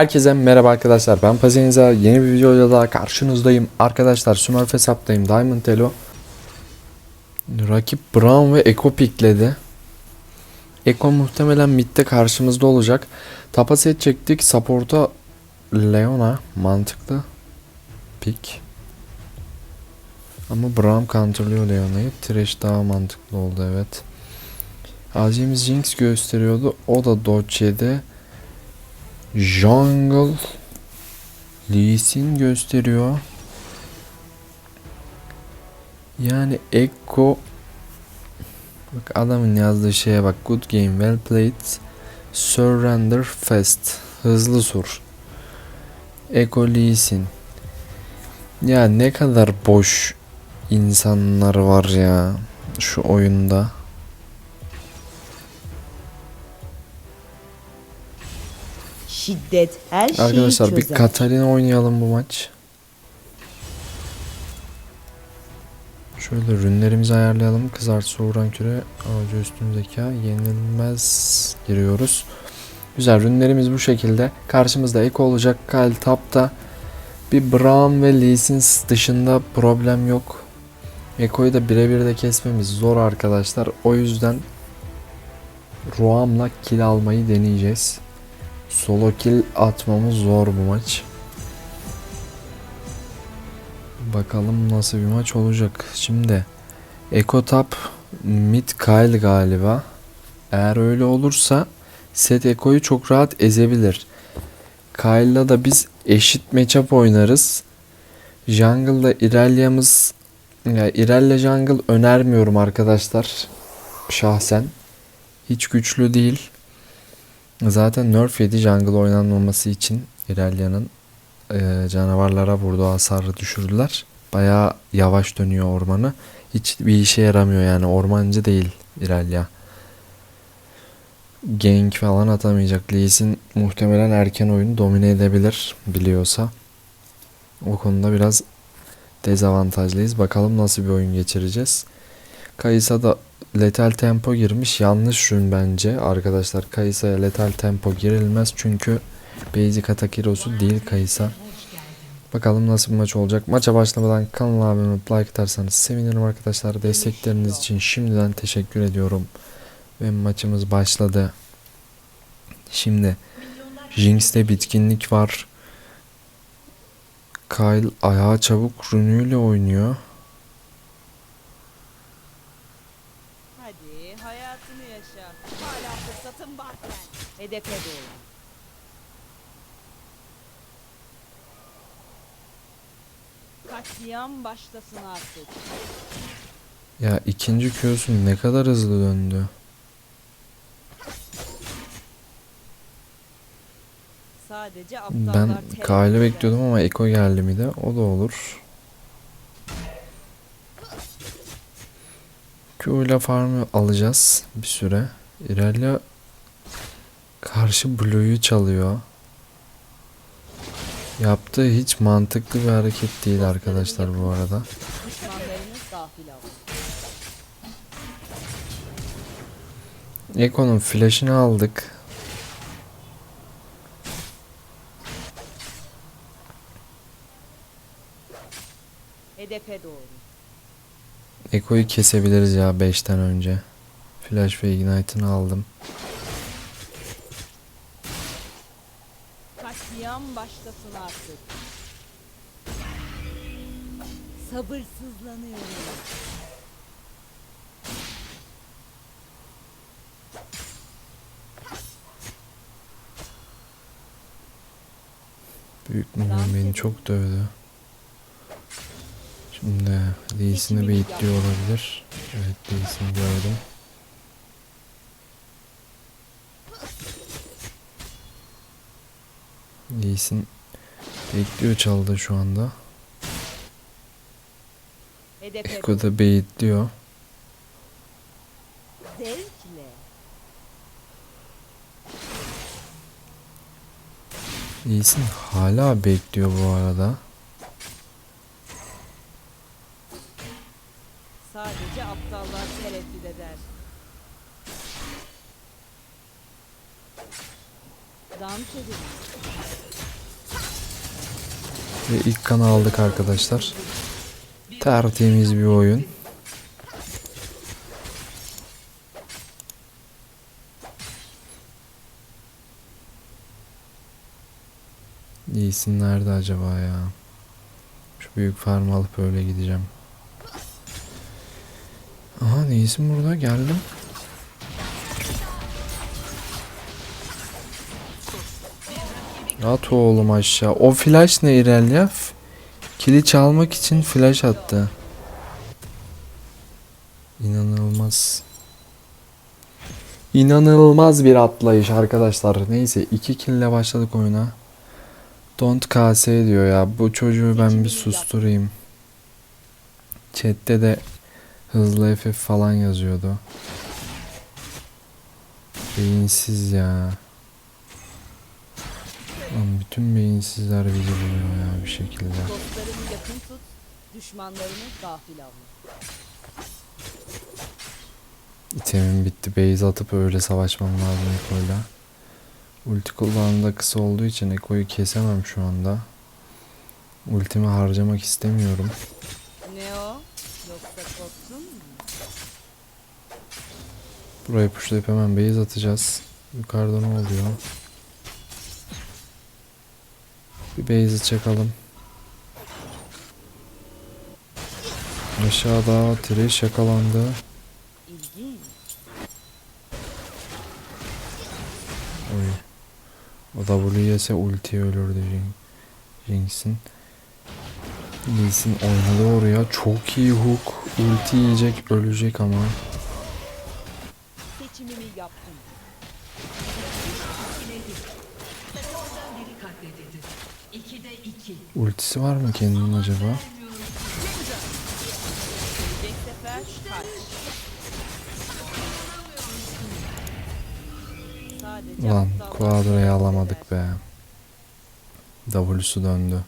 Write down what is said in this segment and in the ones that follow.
Herkese merhaba arkadaşlar. Ben Paziniza yeni bir videoyla daha karşınızdayım. Arkadaşlar Smurf hesaptayım Diamond Elo. Rakip Brown ve Eko pikledi. Eko muhtemelen midde karşımızda olacak. Tapa set çektik. Support'a Leona mantıklı. Pick. Ama Brown counterlıyor Leona'yı. Thresh daha mantıklı oldu evet. Azimiz Jinx gösteriyordu. O da dodge yedi Jungle Lee Sin gösteriyor. Yani Echo Bak adamın yazdığı şeye bak. Good game, well played. Surrender fast. Hızlı sur. Echo Lee Sin. Ya ne kadar boş insanlar var ya şu oyunda. Şiddet her şeyi Arkadaşlar bir çözer. Katarina oynayalım bu maç. Şöyle rünlerimizi ayarlayalım. Kızartısı uğran küre avcı üstün zeka yenilmez giriyoruz. Güzel rünlerimiz bu şekilde. Karşımızda Eko olacak. Kyle tapta. Bir Braum ve Lee Sin dışında problem yok. Eko'yu da birebir de kesmemiz zor arkadaşlar. O yüzden Ruam'la kill almayı deneyeceğiz. Solo kill atmamız zor bu maç. Bakalım nasıl bir maç olacak. Şimdi Echo Top Mid Kyle galiba. Eğer öyle olursa Set Echo'yu çok rahat ezebilir. Kyle'la da biz eşit matchup oynarız. Jungle'da Irelia'mız ya Irelia Jungle önermiyorum arkadaşlar. Şahsen. Hiç güçlü değil. Zaten nerf yedi jungle oynanmaması için Irelia'nın e, canavarlara vurduğu hasarı düşürdüler. Bayağı yavaş dönüyor ormanı. Hiç bir işe yaramıyor yani ormancı değil Irelia. Gank falan atamayacak. Lee Sin muhtemelen erken oyunu domine edebilir biliyorsa. O konuda biraz dezavantajlıyız. Bakalım nasıl bir oyun geçireceğiz. Kayısa da letal tempo girmiş. Yanlış rün bence. Arkadaşlar Kayısa'ya letal tempo girilmez. Çünkü basic atak hero'su değil Kayısa. Bakalım nasıl bir maç olacak. Maça başlamadan kanala abone olup like atarsanız sevinirim arkadaşlar. Destekleriniz için şimdiden teşekkür ediyorum. Ve maçımız başladı. Şimdi Jinx'te bitkinlik var. Kyle ayağı çabuk rünüyle oynuyor. Hadi hayatını yaşa. Hala fırsatın varken. Hedefe doğru. Katliam başlasın artık. Ya ikinci Q'su ne kadar hızlı döndü. Sadece Ben eder. bekliyordum ama Eko geldi mi de o da olur. Q ile farmı alacağız bir süre. Irelia karşı Blue'yu çalıyor. Yaptığı hiç mantıklı bir hareket değil arkadaşlar bu arada. Eko'nun flash'ını aldık. Hedefe doğru. Eko'yu kesebiliriz ya 5'ten önce. Flash ve Ignite'ını aldım. Katliam başlasın artık. Sabırsızlanıyorum. Büyük minyon beni çok dövdü. D'sini baitliyor olabilir. Evet D'sini gördüm. D'sin baitliyor çaldı şu anda. Ekko da baitliyor. D'sin hala bekliyor bu arada. Tereddüt eder. Dans edin. Ve ilk kanı aldık arkadaşlar. Tertemiz bir oyun. İyisin nerede acaba ya? Şu büyük farm alıp öyle gideceğim. Aha neysin burada geldim. At oğlum aşağı. O flash ne İrel ya? Kili çalmak için flash attı. İnanılmaz. İnanılmaz bir atlayış arkadaşlar. Neyse 2 kill ile başladık oyuna. Don't KS diyor ya. Bu çocuğu ben bir susturayım. Chat'te de hızlı FF falan yazıyordu. Beyinsiz ya. Lan bütün beyinsizler bizi buluyor ya bir şekilde. Dostlarını yakın tut, düşmanlarını gafil avla. İtemim bitti. Base atıp öyle savaşmam lazım Eko'yla. Ulti kullanımı da kısa olduğu için Eko'yu kesemem şu anda. Ultimi harcamak istemiyorum. Ne o? Buraya pushlayıp hemen base atacağız. Yukarıda ne oluyor? Bir base'i çakalım. Aşağıda Thresh yakalandı. Oy. O W yese ulti ölürdü Jin- Jinx'in. Lee'sin oynadı oraya. Çok iyi hook. Ulti yiyecek ölecek ama. Ultisi var mı kendinin acaba? Ulan tereddüt alamadık be. W'su döndü.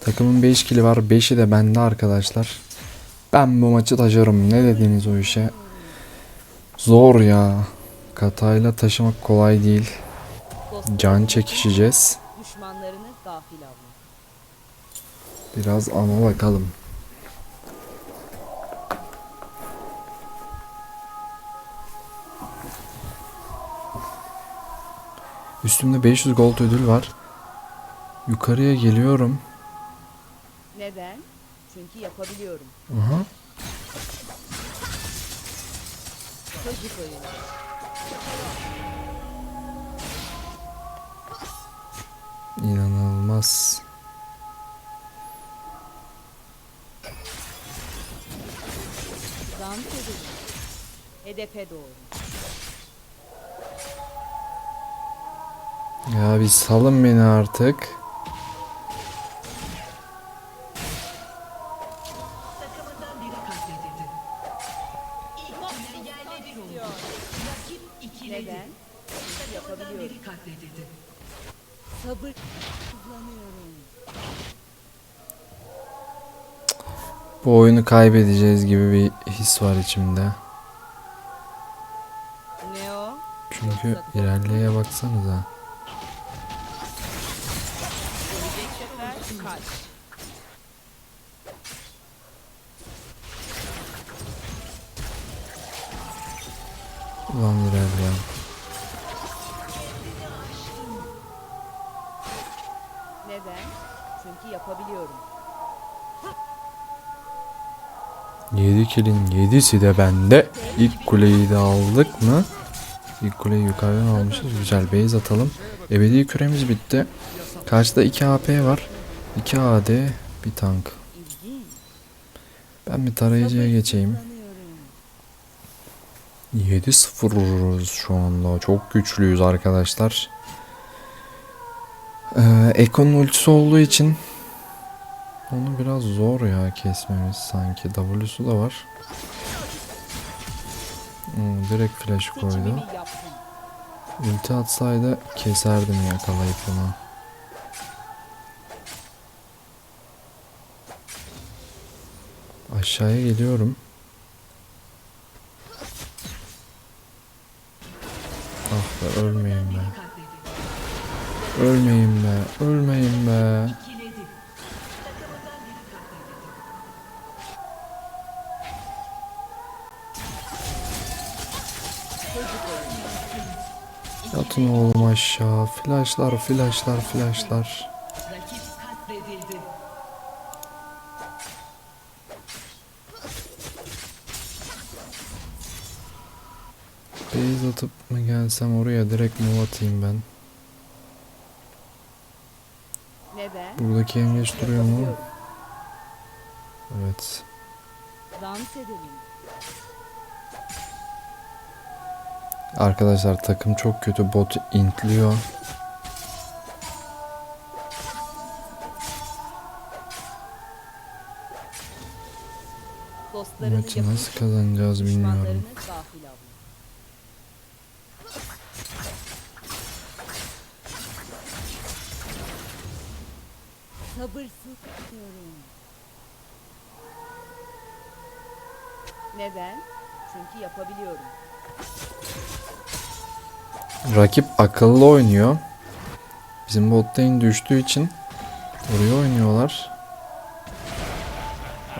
Takımın 5 kili var. 5'i de bende arkadaşlar. Ben bu maçı taşırım. Ne dediğiniz o işe? Zor ya. Katayla taşımak kolay değil. Can çekişeceğiz. Düşmanlarını gafil avla. Biraz ama bakalım. Üstümde 500 gold ödül var. Yukarıya geliyorum. Neden? Çünkü yapabiliyorum. Aha. Çocuk oyunu. İnanılmaz. Dans edelim. Hedefe doğru. Ya bir salın beni artık. Neden? Yapabiliyorum. Sabır kullanıyorum. Bu oyunu kaybedeceğiz gibi bir his var içimde. Çünkü ilerleye baksanıza. Ulan ilerleyen. Neden? Çünkü yapabiliyorum. 7 kilin 7'si de bende. İlk kuleyi de aldık mı? İlk kuleyi yukarıdan almışız. Güzel base atalım. Ebedi küremiz bitti. Karşıda 2 AP var. 2 AD, bir tank. Ben bir tarayıcıya geçeyim. kullanıyorum. 7-0 şu anda. Çok güçlüyüz arkadaşlar. Ee, Eko'nun ultisi olduğu için onu biraz zor ya kesmemiz sanki. W'su da var. Hmm, direkt flash koydu. Ulti atsaydı keserdim yakalayıp onu. Aşağıya geliyorum. Ah be ölmeyeyim be. Ölmeyin be. Ölmeyin be. Yatın oğlum aşağı. Flashlar, flashlar, flashlar. Base atıp mı gelsem oraya direkt move atayım ben. Buradaki yengeç duruyor mu? Evet. Dans edelim. Arkadaşlar takım çok kötü. Bot intliyor. Maçı nasıl kazanacağız bilmiyorum. Rakip akıllı oynuyor. Bizim bot lane düştüğü için oraya oynuyorlar.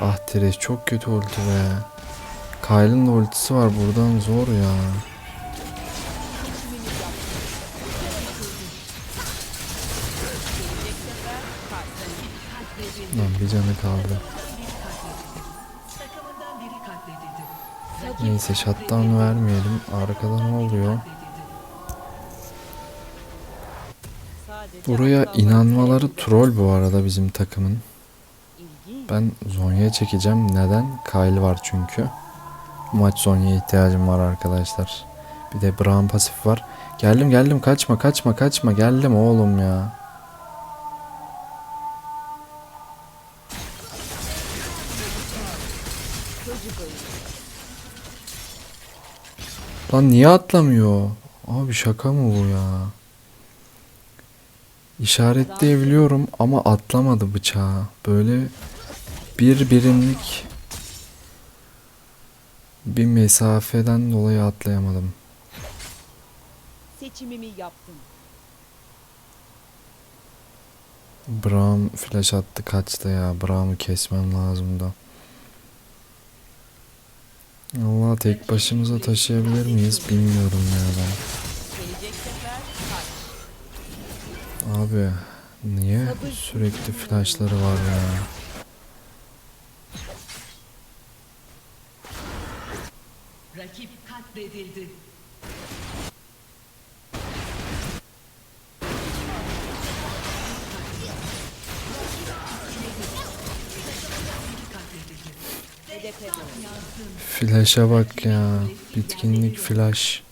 Ah Teres çok kötü ulti be. Kyle'ın ultisi var buradan zor ya. Lan bir canı kaldı. Neyse shutdown vermeyelim. Arkada ne oluyor? Buraya inanmaları troll bu arada bizim takımın. Ben Zonya'ya çekeceğim. Neden? Kyle var çünkü. Maç Zonya'ya ihtiyacım var arkadaşlar. Bir de Braum pasif var. Geldim geldim kaçma kaçma kaçma geldim oğlum ya. Lan niye atlamıyor? Abi şaka mı bu ya? İşaretleyebiliyorum ama atlamadı bıçağı. Böyle bir birimlik bir mesafeden dolayı atlayamadım. Seçimimi yaptım. Braum flash attı kaçtı ya. Braum'u kesmem lazım da. Allah tek başımıza taşıyabilir miyiz bilmiyorum ya ben. Abi niye sürekli flashları var ya? Rakip katledildi. Flash'a bak ya. Bitkinlik flash.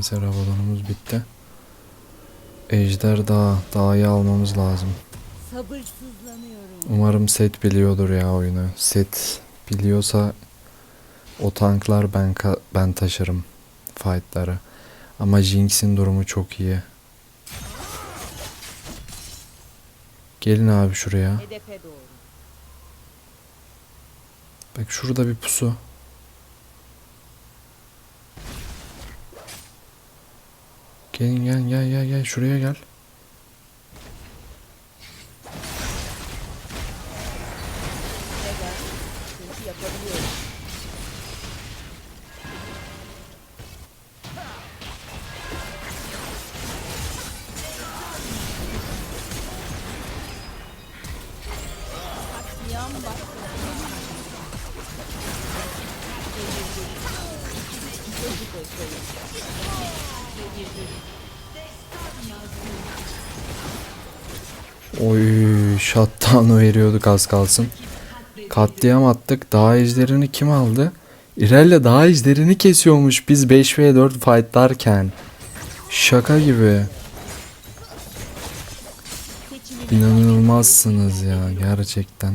Neyse Rabadon'umuz bitti. Ejder Dağı. Dağı almamız lazım. Sabırsızlanıyorum. Umarım set biliyordur ya oyunu. Set biliyorsa o tanklar ben ben taşırım fightları. Ama Jinx'in durumu çok iyi. Gelin abi şuraya. Bak şurada bir pusu. Gelin gel gel gel gel şuraya gel. Oy shutdown'u veriyorduk az kalsın. Katliam attık. Dağ ejderini kim aldı? İrel'le dağ ejderini kesiyormuş biz 5v4 fightlarken. Şaka gibi. İnanılmazsınız ya gerçekten.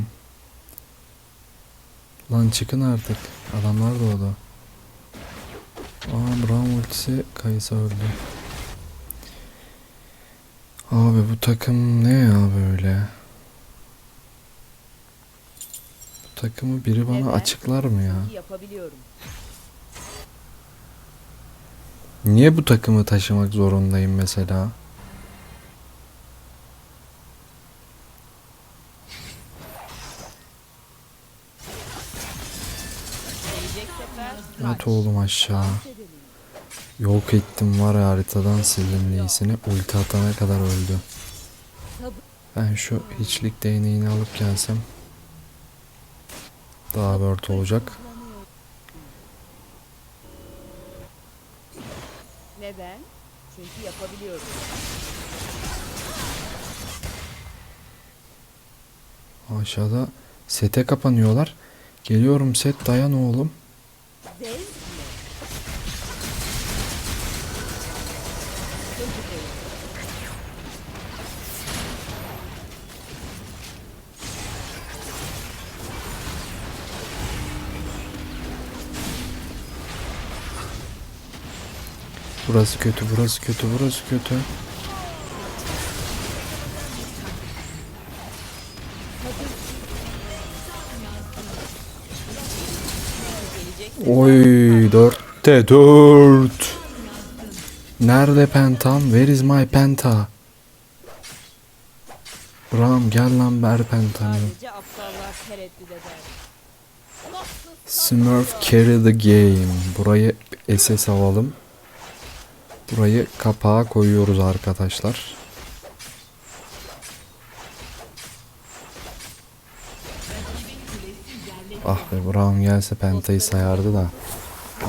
Lan çıkın artık. Adamlar doğdu. Aa Braum ultisi Kayısa öldü. Abi bu takım ne ya böyle? Bu takımı biri bana Neden? açıklar mı ya? Yapabiliyorum. Niye bu takımı taşımak zorundayım mesela? At oğlum aşağı. Yok ettim var ya haritadan sildim iyisini. Ulti atana kadar öldü. Ben şu hiçlik değneğini alıp gelsem daha word olacak. Neden? Çünkü yapabiliyorum. Aşağıda sete kapanıyorlar. Geliyorum set dayan oğlum. Burası kötü, burası kötü, burası kötü. Oy dörtte dört. Nerede pentam? Where is my penta? Ram gel lan ver pentamı. Smurf carry the game. Burayı SS alalım. Burayı kapağa koyuyoruz arkadaşlar. Ah be Brown gelse pentayı sayardı da.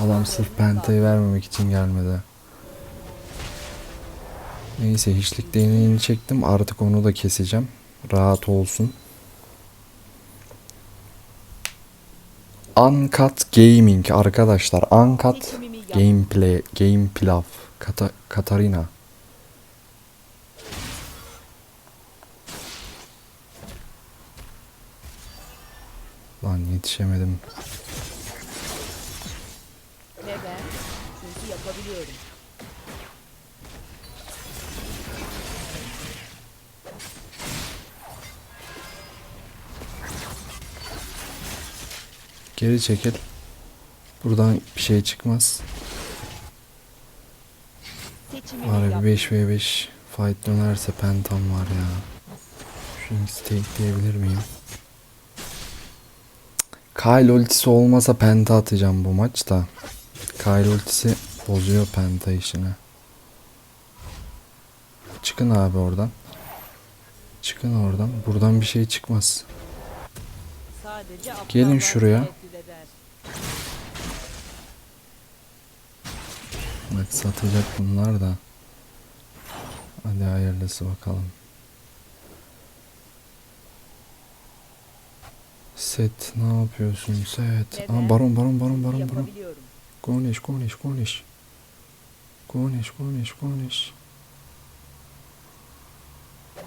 Adam sırf pentayı vermemek için gelmedi. Neyse hiçlik değneğini çektim artık onu da keseceğim. Rahat olsun. Uncut Gaming arkadaşlar. Uncut. Gameplay Game Pilav Kata, Katarina Lan yetişemedim. Neden? Çünkü yapabiliyorum. Geri çekil. Buradan bir şey çıkmaz. Var bir 5v5 fight dönerse pentam var ya. Şunu stake diyebilir miyim? Kyle ultisi olmasa penta atacağım bu maçta. Kyle ultisi bozuyor penta işini. Çıkın abi oradan. Çıkın oradan. Buradan bir şey çıkmaz. Gelin şuraya. Bak satacak bunlar da. Hadi hayırlısı bakalım. Set ne yapıyorsun set? Neden? Aa baron baron baron baron baron. Konuş konuş konuş. Konuş konuş konuş.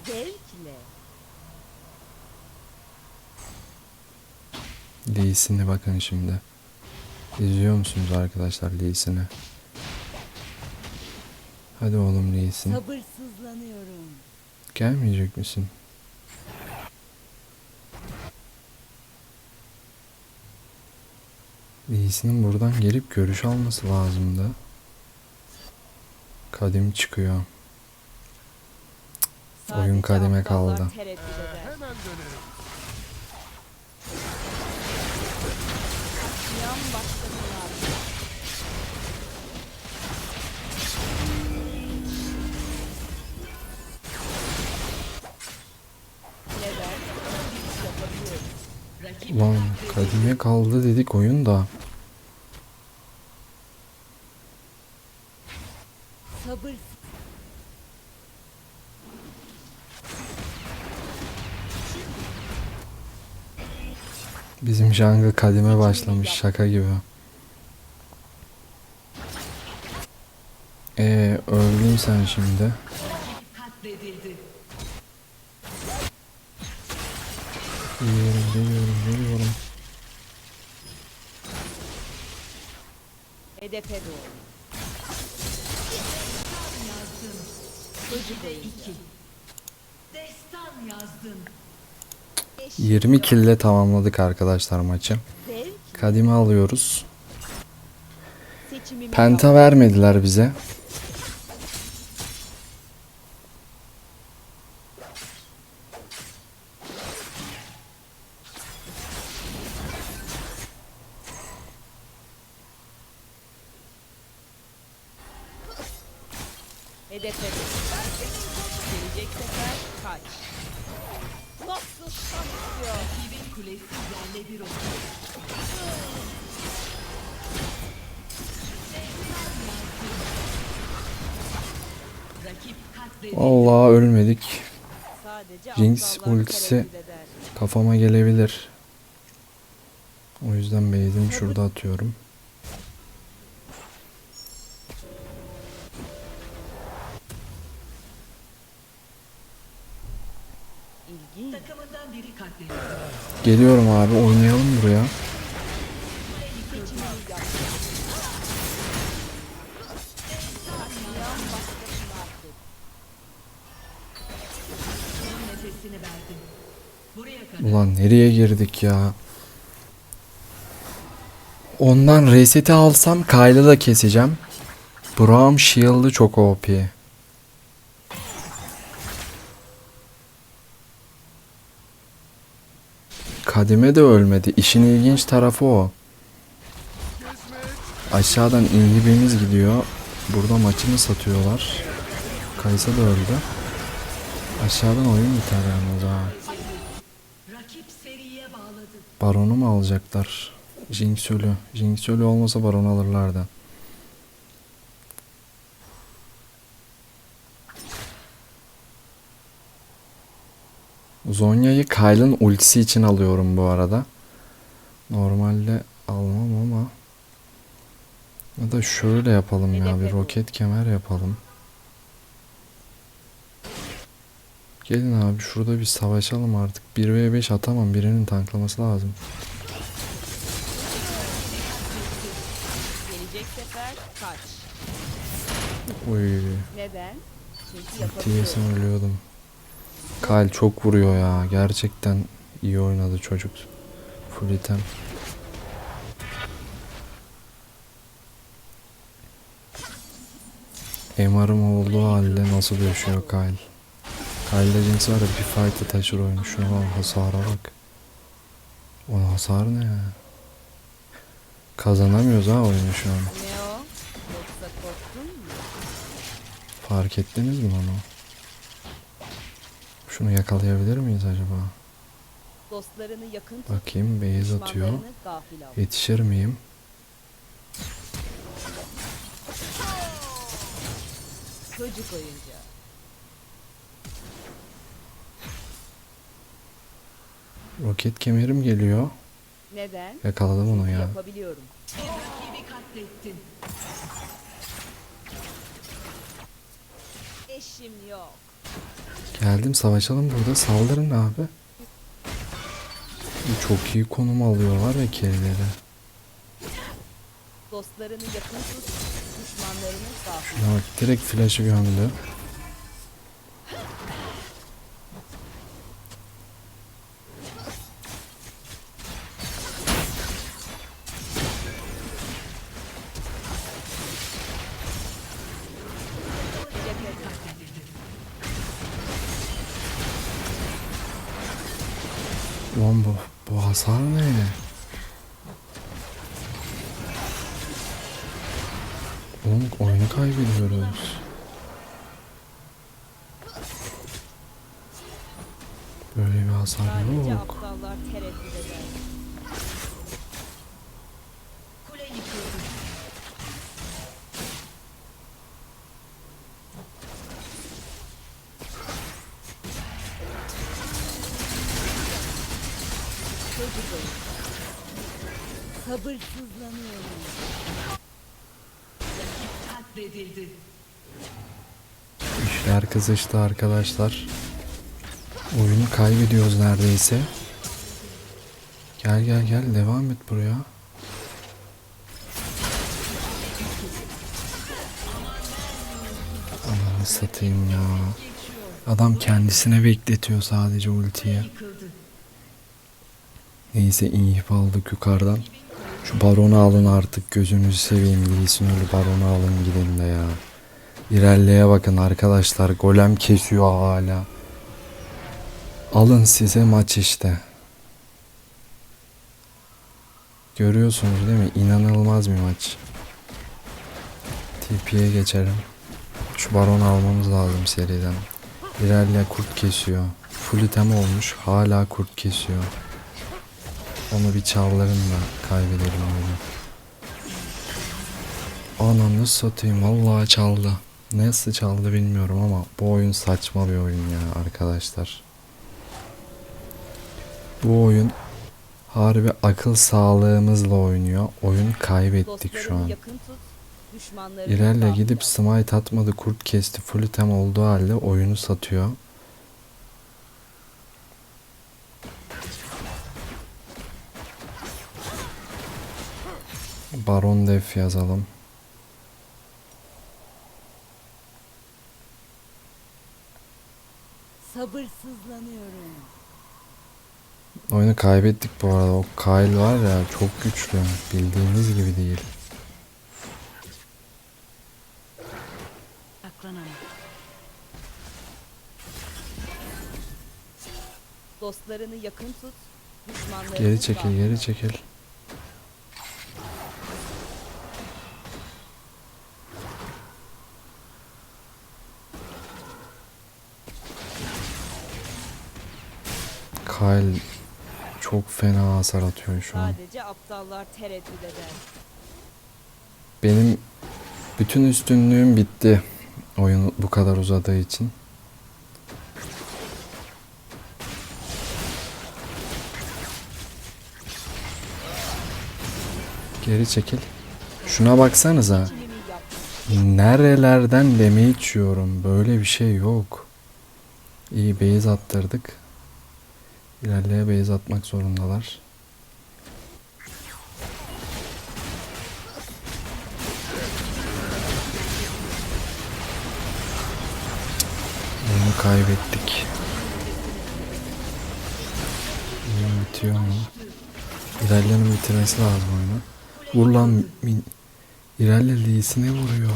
Zevkle. Lee'sini bakın şimdi. İzliyor musunuz arkadaşlar Lee'sini? Hadi oğlum Lee'sin. Sabırsızlanıyorum. Gelmeyecek misin? Lee'sinin buradan gelip görüş alması lazımdı. Kadim çıkıyor. Oyun kademe kaldı. Ulan kadime kaldı dedik oyun da. Sabır. Bizim jungle kadime başlamış şaka gibi. Ee öldün sen şimdi. katledildi. Geliyorum, geliyorum, geliyorum. Hedefe doğru. İki. Destan yazdın. 20 kille tamamladık arkadaşlar maçı. Zevk Kadime alıyoruz. Penta vermediler bize. Allah ölmedik. Sadece Jinx ultisi kafama gelebilir. O yüzden base'imi şurada atıyorum. Geliyorum abi oynayalım buraya. Ulan nereye girdik ya? Ondan reseti alsam Kyle'ı da keseceğim. Braum Shield'ı çok OP. Kadime de ölmedi. İşin ilginç tarafı o. Aşağıdan inhibimiz gidiyor. Burada maçını satıyorlar. Kaysa da öldü. Aşağıdan oyun biter yalnız ha. Baron'u mu alacaklar? Jinx ölü. Jinx ölü olmasa Baron alırlardı. Zonya'yı Kyle'ın ultisi için alıyorum bu arada. Normalde almam ama ya da şöyle yapalım ya bir roket kemer yapalım. Gelin abi şurada bir savaşalım artık. 1v5 atamam. Birinin tanklaması lazım. Gelecek sefer kaç. Uy. Neden? Çünkü ölüyordum. Kyle çok vuruyor ya. Gerçekten iyi oynadı çocuk. Full item. MR'ım olduğu halde nasıl yaşıyor Kyle? Kyle'da Jinx var ya bir fight'ı taşır oyunu. Şuna bak hasara bak. O hasar ne ya? Kazanamıyoruz ha oyunu şu an. Fark ettiniz mi onu? Şunu yakalayabilir miyiz acaba? Dostlarını yakın. Bakayım beyaz atıyor. Yetişir miyim? Çocuk oyuncağı. Roket kemerim geliyor. Neden? Yakaladım onu ya. Yapabiliyorum. Bir rakibi katlettin. Eşim yok. Geldim savaşalım burada. Saldırın abi. Çok iyi konum alıyorlar ya kerileri. Dostlarını yakın tut. Düşmanlarını. Şuna bak direkt flash'ı gömdü. Sabırsızlanıyorum. Katledildi. İşler kızıştı arkadaşlar. Oyunu kaybediyoruz neredeyse. Gel gel gel devam et buraya. Ananı satayım ya. Adam kendisine bekletiyor sadece. Yıkıldı. Neyse inhip aldık yukarıdan. Şu baronu alın artık gözünüzü seveyim. Lee öyle baronu alın gidin de ya. İlerleye bakın arkadaşlar. Golem kesiyor hala. Alın size maç işte. Görüyorsunuz değil mi? İnanılmaz bir maç. TP'ye geçelim. Şu baronu almamız lazım seriden. İlerle kurt kesiyor. Full item olmuş. Hala kurt kesiyor. Onu bir çavlarım da kaybedelim oyunu. Ananı satayım vallahi çaldı. Nasıl çaldı bilmiyorum ama bu oyun saçma bir oyun ya arkadaşlar. Bu oyun harbi akıl sağlığımızla oynuyor. Oyun kaybettik şu an. İlerle gidip smite atmadı kurt kesti full item olduğu halde oyunu satıyor. Baron def yazalım. Sabırsızlanıyorum. Oyunu kaybettik bu arada. O Kyle var ya çok güçlü. Bildiğiniz gibi değil. Dostlarını yakın tut. Geri çekil, geri çekil. Kyle çok fena hasar atıyor şu an. Sadece aptallar tereddüt eder. Benim bütün üstünlüğüm bitti. Oyun bu kadar uzadığı için. Geri çekil. Şuna baksanıza. Nerelerden deme içiyorum. Böyle bir şey yok. İyi base attırdık. İlerleye base atmak zorundalar. Oyunu kaybettik. Oyun bitiyor mu? İlerleyenin bitirmesi lazım oyunu. Vur lan min... İlerle Lee'sine vuruyor.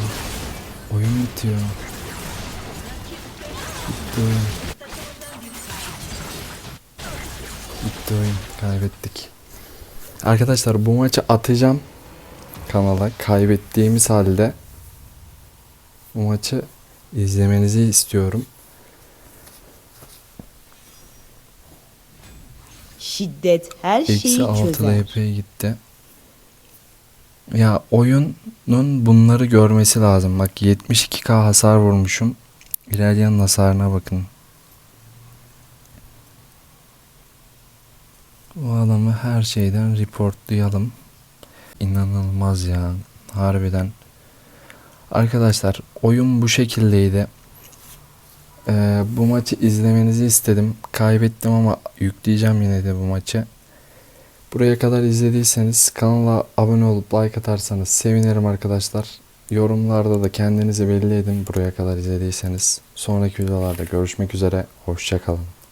Oyun bitiyor. Bitti oyun. Bitti oyun. Kaybettik. Arkadaşlar bu maçı atacağım kanala. Kaybettiğimiz halde bu maçı izlemenizi istiyorum. Şiddet her Eksi 6 DP gitti. Ya oyunun bunları görmesi lazım. Bak 72k hasar vurmuşum. İlerleyen hasarına bakın. Bu adamı her şeyden reportlayalım. İnanılmaz ya. Harbiden. Arkadaşlar oyun bu şekildeydi. Ee, bu maçı izlemenizi istedim. Kaybettim ama yükleyeceğim yine de bu maçı. Buraya kadar izlediyseniz kanala abone olup like atarsanız sevinirim arkadaşlar. Yorumlarda da kendinizi belli edin buraya kadar izlediyseniz. Sonraki videolarda görüşmek üzere. Hoşçakalın.